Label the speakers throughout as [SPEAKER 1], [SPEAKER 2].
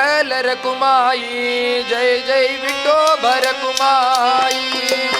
[SPEAKER 1] विठ्ठल रकुमाई जय जय विठो भर कुमाई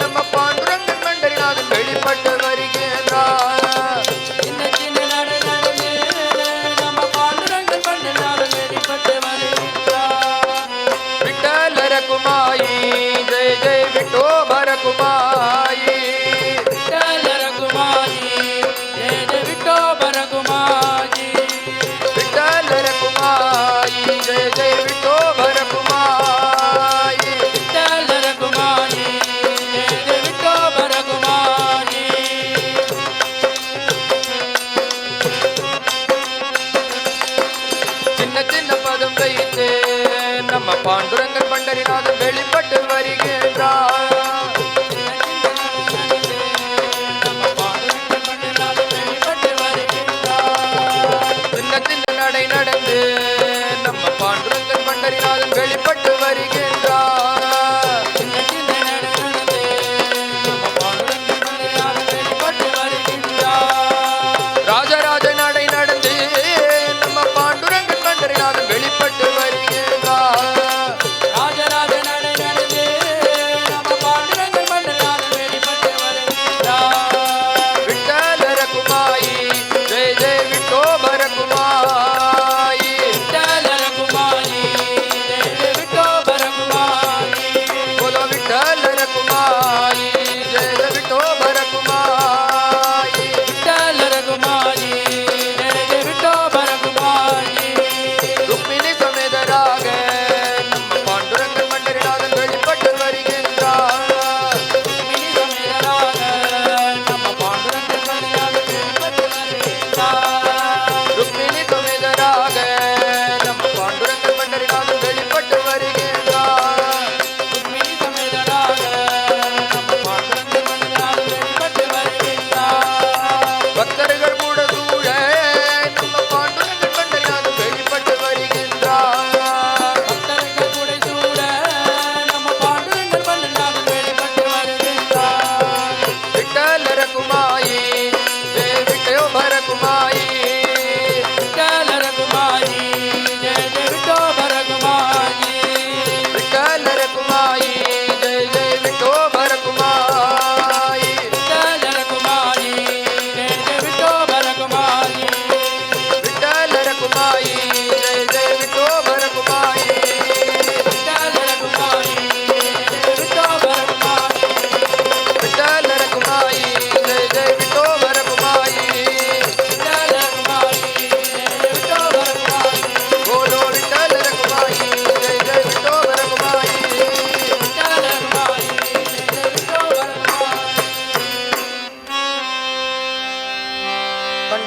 [SPEAKER 1] நம்ம பாண்டுரங்கன் மண்டலிநாதன் வெளிப்பட்டு வருகின்றார்
[SPEAKER 2] விட்டலரகுமாயி அலறினாலும் வெளிப்பட்ட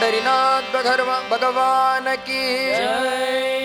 [SPEAKER 1] हरिनाथ भगवान की।
[SPEAKER 2] जय।